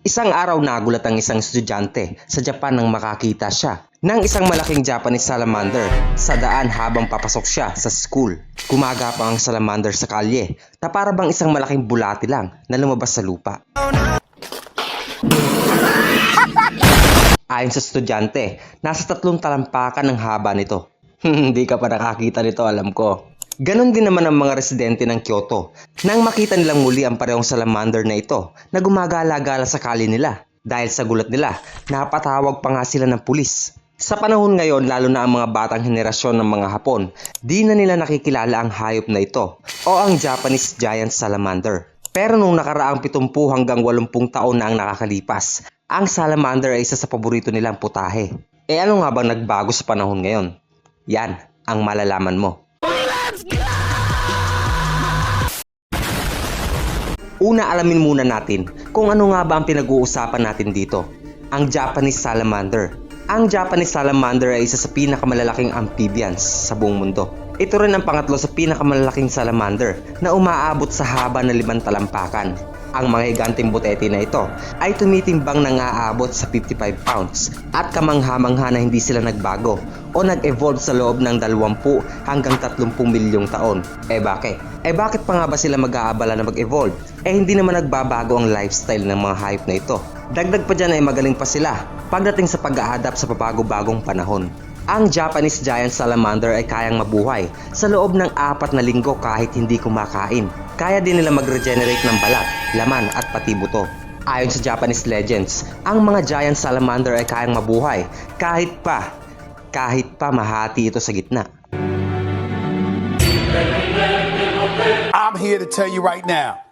Isang araw nagulat ang isang estudyante sa Japan nang makakita siya ng isang malaking Japanese salamander sa daan habang papasok siya sa school. Gumagapang ang salamander sa kalye na para bang isang malaking bulati lang na lumabas sa lupa. Ayon sa estudyante, nasa tatlong talampakan ang haba nito. Hindi ka pa nakakita nito alam ko. Ganon din naman ang mga residente ng Kyoto nang makita nilang muli ang parehong salamander na ito na gumagala-gala sa kali nila. Dahil sa gulat nila, napatawag pa nga sila ng pulis. Sa panahon ngayon, lalo na ang mga batang henerasyon ng mga Hapon, di na nila nakikilala ang hayop na ito o ang Japanese giant salamander. Pero nung nakaraang 70 hanggang 80 taon na ang nakakalipas, ang salamander ay isa sa paborito nilang putahe. E ano nga bang nagbago sa panahon ngayon? Yan ang malalaman mo. Una alamin muna natin kung ano nga ba ang pinag-uusapan natin dito. Ang Japanese salamander. Ang Japanese salamander ay isa sa pinakamalalaking amphibians sa buong mundo. Ito rin ang pangatlo sa pinakamalalaking salamander na umaabot sa haba na limang talampakan. Ang mga higanteng butete na ito ay tumitimbang na aabot sa 55 pounds at kamangha-mangha na hindi sila nagbago o nag-evolve sa loob ng 20 hanggang 30 milyong taon. Eh bakit? Eh bakit pa nga ba sila mag-aabala na mag-evolve? Eh hindi naman nagbabago ang lifestyle ng mga hayop na ito. Dagdag pa dyan ay magaling pa sila pagdating sa pag-a-adapt sa pabago-bagong panahon. Ang Japanese giant salamander ay kayang mabuhay sa loob ng apat na linggo kahit hindi kumakain. Kaya din nila mag-regenerate ng balat, laman at pati buto. Ayon sa Japanese legends, ang mga giant salamander ay kayang mabuhay kahit pa, kahit pa mahati ito sa gitna. I'm here to tell you right now,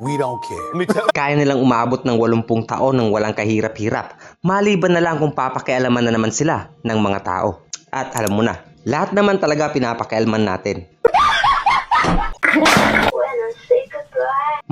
we don't care. Kaya nilang umabot ng 80 taon ng walang kahirap-hirap, maliban na lang kung papakialaman na naman sila ng mga tao. At alam mo na, lahat naman talaga pinapakialaman natin.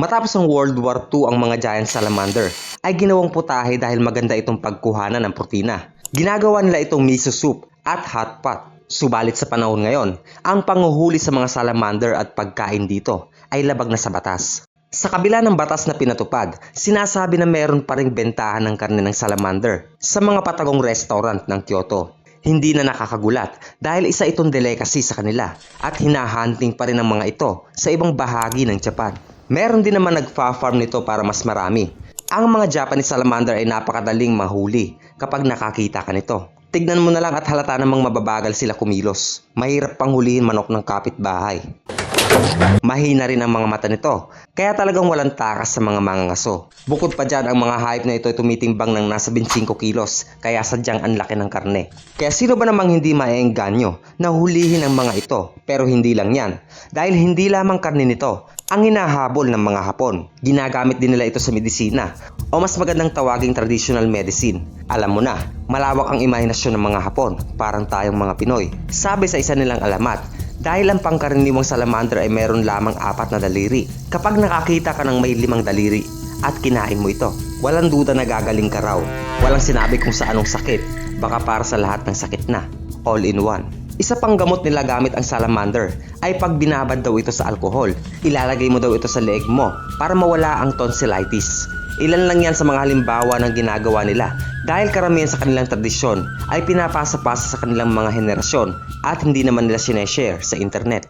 Matapos ang World War II ang mga giant salamander ay ginawang putahe dahil maganda itong pagkuhanan ng protina. Ginagawa nila itong miso soup at hot pot. Subalit sa panahon ngayon, ang panguhuli sa mga salamander at pagkain dito ay labag na sa batas. Sa kabila ng batas na pinatupad, sinasabi na meron pa ring bentahan ng karne ng salamander sa mga patagong restaurant ng Kyoto. Hindi na nakakagulat dahil isa itong delicacy sa kanila at hinahunting pa rin ng mga ito sa ibang bahagi ng Japan. Meron din naman nagfa-farm nito para mas marami. Ang mga Japanese salamander ay napakadaling mahuli kapag nakakita ka nito. Tignan mo na lang at halata namang mababagal sila kumilos. Mahirap pang hulihin manok ng kapitbahay. Mahina rin ang mga mata nito, kaya talagang walang takas sa mga mangangaso. Bukod pa dyan, ang mga hayop na ito ay tumitimbang ng nasa 25 kilos, kaya sadyang ang laki ng karne. Kaya sino ba namang hindi maeengganyo na hulihin ang mga ito? Pero hindi lang yan, dahil hindi lamang karne nito ang hinahabol ng mga Hapon. Ginagamit din nila ito sa medisina o mas magandang tawaging traditional medicine. Alam mo na, malawak ang imahinasyon ng mga Hapon, parang tayong mga Pinoy. Sabi sa isa nilang alamat, dahil ang pangkaraniwang salamander ay meron lamang apat na daliri. Kapag nakakita ka ng may limang daliri at kinain mo ito, walang duda na gagaling ka raw. Walang sinabi kung sa anong sakit, baka para sa lahat ng sakit na. All in one. Isa pang gamot nila gamit ang salamander ay pag binabad daw ito sa alkohol. Ilalagay mo daw ito sa leeg mo para mawala ang tonsillitis. Ilan lang yan sa mga halimbawa ng ginagawa nila dahil karamihan sa kanilang tradisyon ay pinapasa-pasa sa kanilang mga henerasyon at hindi naman nila sineshare sa internet.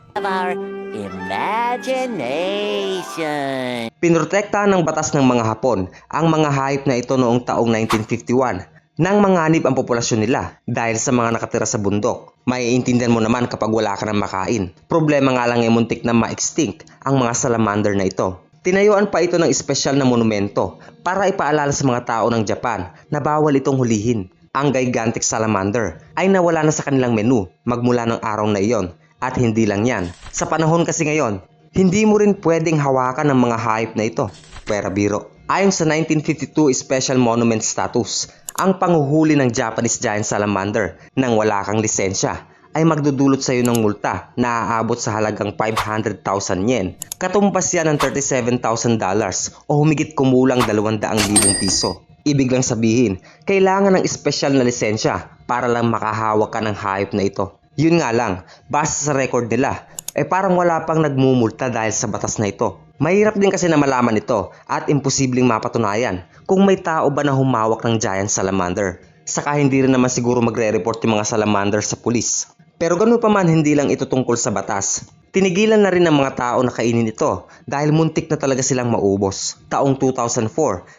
imagination. Pinrotektahan ng batas ng mga Hapon ang mga hayop na ito noong taong 1951 nang manganib ang populasyon nila dahil sa mga nakatira sa bundok. Maiintindihan mo naman kapag wala ka ng makain. Problema nga lang ay muntik na ma-extinct ang mga salamander na ito. Tinayuan pa ito ng espesyal na monumento para ipaalala sa mga tao ng Japan na bawal itong hulihin. Ang gigantic salamander ay nawala na sa kanilang menu magmula ng araw na iyon at hindi lang yan. Sa panahon kasi ngayon, hindi mo rin pwedeng hawakan ng mga hayop na ito. Pera biro. Ayon sa 1952 Special Monument Status, ang panguhuli ng Japanese giant salamander nang wala kang lisensya ay magdudulot sa iyo ng multa na aabot sa halagang 500,000 yen. Katumbas yan ng 37,000 dollars o humigit kumulang 200,000 piso. Ibig lang sabihin, kailangan ng espesyal na lisensya para lang makahawak ka ng hayop na ito. Yun nga lang, base sa record nila, eh parang wala pang nagmumulta dahil sa batas na ito. Mahirap din kasi na malaman ito at imposibleng mapatunayan kung may tao ba na humawak ng giant salamander. Saka hindi rin naman siguro magre-report yung mga salamander sa pulis. Pero ganun pa man hindi lang ito tungkol sa batas. Tinigilan na rin ng mga tao na kainin ito dahil muntik na talaga silang maubos. Taong 2004,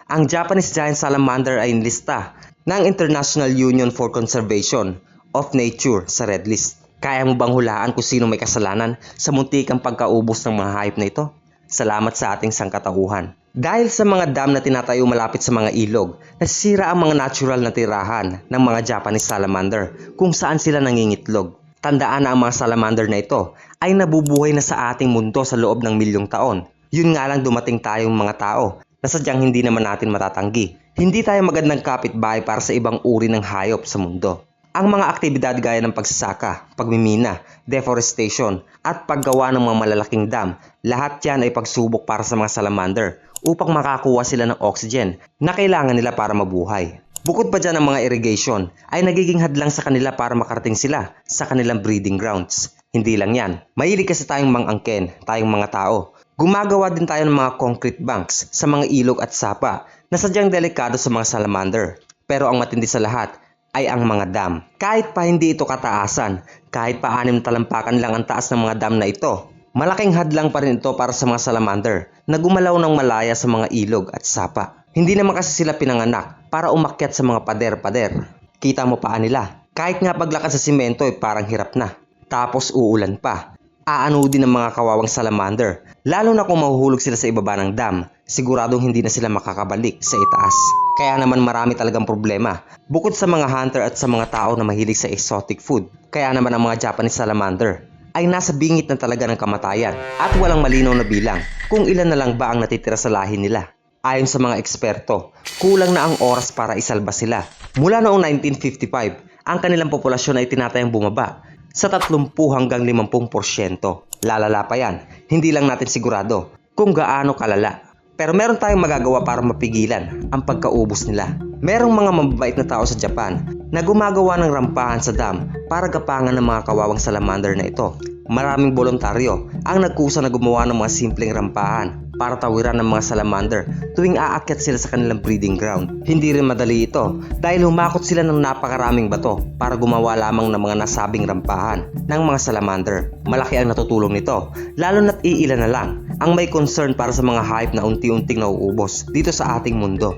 ang Japanese giant salamander ay inlista ng International Union for Conservation of Nature sa Red List. Kaya mo bang hulaan kung sino may kasalanan sa muntikang pagkaubos ng mga hayop na ito? Salamat sa ating sangkatauhan. Dahil sa mga dam na tinatayo malapit sa mga ilog, nasisira ang mga natural na tirahan ng mga Japanese salamander kung saan sila nangingitlog. Tandaan na ang mga salamander na ito ay nabubuhay na sa ating mundo sa loob ng milyong taon. Yun nga lang dumating tayong mga tao na sadyang hindi naman natin matatanggi. Hindi tayo magandang kapitbahay para sa ibang uri ng hayop sa mundo. Ang mga aktibidad gaya ng pagsasaka, pagmimina, deforestation, at paggawa ng mga malalaking dam, lahat yan ay pagsubok para sa mga salamander upang makakuha sila ng oxygen na kailangan nila para mabuhay. Bukod pa dyan ang mga irrigation ay nagiging hadlang sa kanila para makarating sila sa kanilang breeding grounds. Hindi lang yan, mahilig kasi tayong mangangken, tayong mga tao. Gumagawa din tayo ng mga concrete banks sa mga ilog at sapa na sadyang delikado sa mga salamander. Pero ang matindi sa lahat ay ang mga dam. Kahit pa hindi ito kataasan, kahit pa anim talampakan lang ang taas ng mga dam na ito, malaking hadlang pa rin ito para sa mga salamander na gumalaw ng malaya sa mga ilog at sapa. Hindi naman kasi sila pinanganak para umakyat sa mga pader-pader. Kita mo paa nila. Kahit nga paglakad sa simento ay parang hirap na. Tapos uulan pa. Aano din ng mga kawawang salamander. Lalo na kung mahuhulog sila sa ibaba ng dam, siguradong hindi na sila makakabalik sa itaas. Kaya naman marami talagang problema. Bukod sa mga hunter at sa mga tao na mahilig sa exotic food, kaya naman ang mga Japanese salamander ay nasa bingit na talaga ng kamatayan at walang malinaw na bilang kung ilan na lang ba ang natitira sa lahi nila. Ayon sa mga eksperto, kulang na ang oras para isalba sila. Mula noong 1955, ang kanilang populasyon ay tinatayang bumaba sa 30 hanggang 50%. Lalala pa yan, hindi lang natin sigurado kung gaano kalala. Pero meron tayong magagawa para mapigilan ang pagkaubos nila. Merong mga mababait na tao sa Japan na gumagawa ng rampahan sa dam para gapangan ng mga kawawang salamander na ito. Maraming voluntaryo ang nagkusa na gumawa ng mga simpleng rampahan para tawiran ng mga salamander tuwing aakyat sila sa kanilang breeding ground. Hindi rin madali ito dahil humakot sila ng napakaraming bato para gumawa lamang ng mga nasabing rampahan ng mga salamander. Malaki ang natutulong nito, lalo na't iilan na lang ang may concern para sa mga hayop na unti-unting nauubos dito sa ating mundo.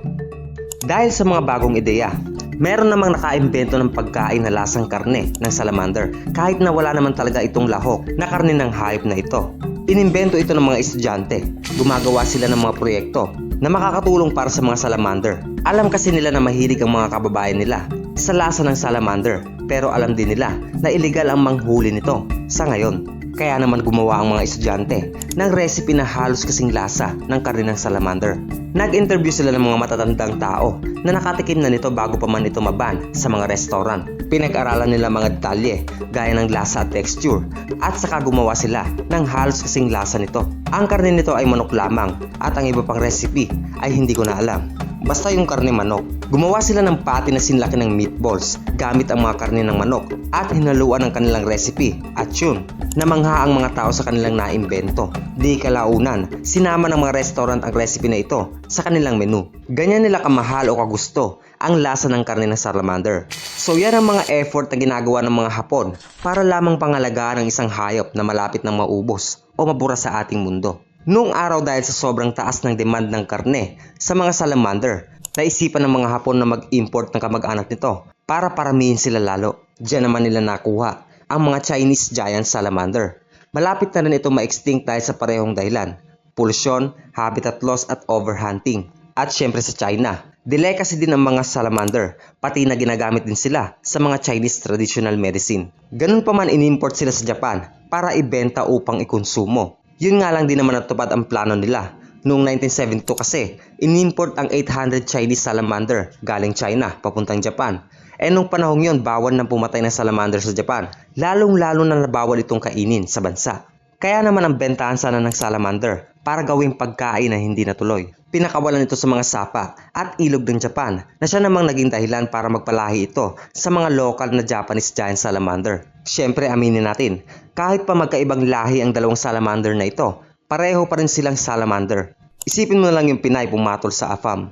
Dahil sa mga bagong ideya, meron namang nakaimbento ng pagkain na lasang karne ng salamander kahit na wala naman talaga itong lahok na karne ng hayop na ito. Inimbento ito ng mga estudyante. Gumagawa sila ng mga proyekto na makakatulong para sa mga salamander. Alam kasi nila na mahilig ang mga kababayan nila sa lasa ng salamander pero alam din nila na illegal ang manghuli nito sa ngayon. Kaya naman gumawa ang mga estudyante ng recipe na halos kasing lasa ng karne ng salamander. Nag-interview sila ng mga matatandang tao na nakatikim na nito bago pa man ito maban sa mga restaurant. Pinag-aralan nila mga detalye gaya ng lasa at texture at saka gumawa sila ng halos kasing lasa nito. Ang karne nito ay manok lamang at ang iba pang recipe ay hindi ko na alam. Basta yung karne manok. Gumawa sila ng pati na sinlaki ng meatballs gamit ang mga karne ng manok at hinaluan ng kanilang recipe at yun, namangha ang mga tao sa kanilang naimbento. Di kalaunan, sinama ng mga restaurant ang recipe na ito sa kanilang menu. Ganyan nila kamahal o kagusto ang lasa ng karne ng salamander. So yan ang mga effort na ginagawa ng mga Hapon para lamang pangalagaan ng isang hayop na malapit ng maubos o mabura sa ating mundo. Noong araw dahil sa sobrang taas ng demand ng karne sa mga salamander, naisipan ng mga Hapon na mag-import ng kamag-anak nito para paramihin sila lalo. Diyan naman nila nakuha ang mga Chinese giant salamander. Malapit na rin ito ma-extinct dahil sa parehong dahilan. Pollution, habitat loss at overhunting. At syempre sa China, delicacy din ang mga salamander, pati na ginagamit din sila sa mga Chinese traditional medicine. Ganun pa man inimport sila sa Japan para ibenta upang ikonsumo. Yun nga lang din naman natupad ang plano nila. Noong 1972 kasi, inimport ang 800 Chinese salamander galing China papuntang Japan. E nung panahong yon bawal nang pumatay ng salamander sa Japan. Lalong-lalo na nabawal itong kainin sa bansa. Kaya naman ang bentahan sana ng salamander para gawing pagkain na hindi natuloy. Pinakawalan ito sa mga sapa at ilog ng Japan na siya namang naging dahilan para magpalahi ito sa mga lokal na Japanese giant salamander. Siyempre aminin natin, kahit pa magkaibang lahi ang dalawang salamander na ito, pareho pa rin silang salamander. Isipin mo na lang yung Pinay pumatol sa AFAM.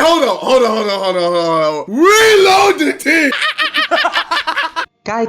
Hold on, hold on, hold on, hold on, hold on. Reload the team!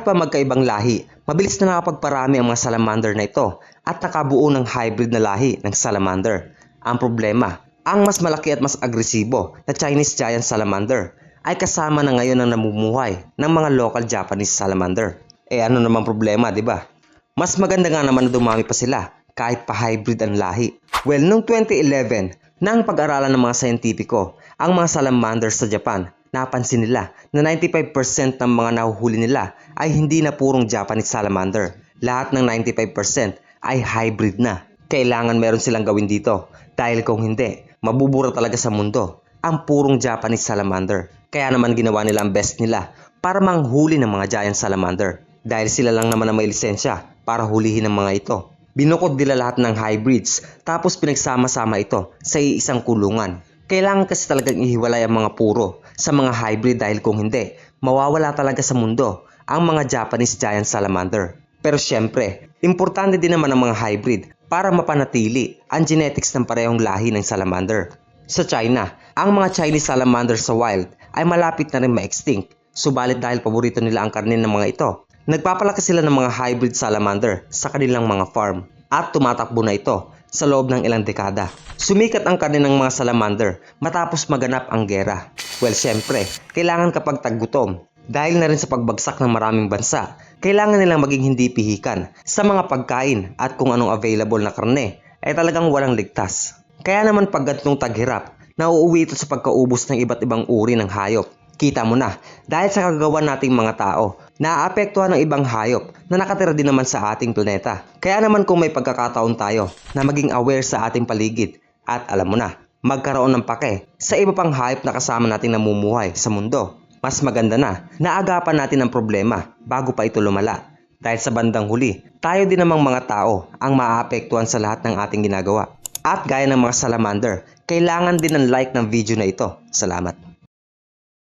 Pa magkaibang lahi, mabilis na nakapagparami ang mga salamander na ito at nakabuo ng hybrid na lahi ng salamander. Ang problema, ang mas malaki at mas agresibo na Chinese giant salamander ay kasama na ngayon ang namumuhay ng mga local Japanese salamander. Eh ano namang problema, di ba? Mas maganda nga naman na dumami pa sila kahit pa hybrid ang lahi. Well, noong 2011, nang pag-aralan ng mga sayentipiko ang mga salamanders sa Japan, napansin nila na 95% ng mga nahuhuli nila ay hindi na purong Japanese salamander. Lahat ng 95% ay hybrid na. Kailangan meron silang gawin dito dahil kung hindi, mabubura talaga sa mundo ang purong Japanese salamander. Kaya naman ginawa nila ang best nila para manghuli ng mga giant salamander dahil sila lang naman ang may lisensya para hulihin ang mga ito. Binukod nila lahat ng hybrids tapos pinagsama-sama ito sa iisang kulungan. Kailangan kasi talagang ihiwalay ang mga puro sa mga hybrid dahil kung hindi, mawawala talaga sa mundo ang mga Japanese giant salamander. Pero syempre, importante din naman ang mga hybrid para mapanatili ang genetics ng parehong lahi ng salamander. Sa China, ang mga Chinese salamander sa wild ay malapit na rin ma-extinct. Subalit dahil paborito nila ang karne ng mga ito, nagpapalaki sila ng mga hybrid salamander sa kanilang mga farm at tumatakbo na ito sa loob ng ilang dekada. Sumikat ang karne ng mga salamander matapos maganap ang gera. Well, syempre, kailangan kapag taggutom. Dahil na rin sa pagbagsak ng maraming bansa, kailangan nilang maging hindi pihikan sa mga pagkain at kung anong available na karne ay talagang walang ligtas. Kaya naman pag ganitong taghirap, nauuwi ito sa pagkaubos ng iba't ibang uri ng hayop. Kita mo na, dahil sa kagawa nating mga tao, naaapektuhan ng ibang hayop na nakatira din naman sa ating planeta. Kaya naman kung may pagkakataon tayo na maging aware sa ating paligid at alam mo na, magkaroon ng pake sa iba pang hayop na kasama nating namumuhay sa mundo. Mas maganda na, naagapan natin ang problema bago pa ito lumala. Dahil sa bandang huli, tayo din namang mga tao ang maaapektuhan sa lahat ng ating ginagawa. At gaya ng mga salamander, kailangan din ng like ng video na ito. Salamat.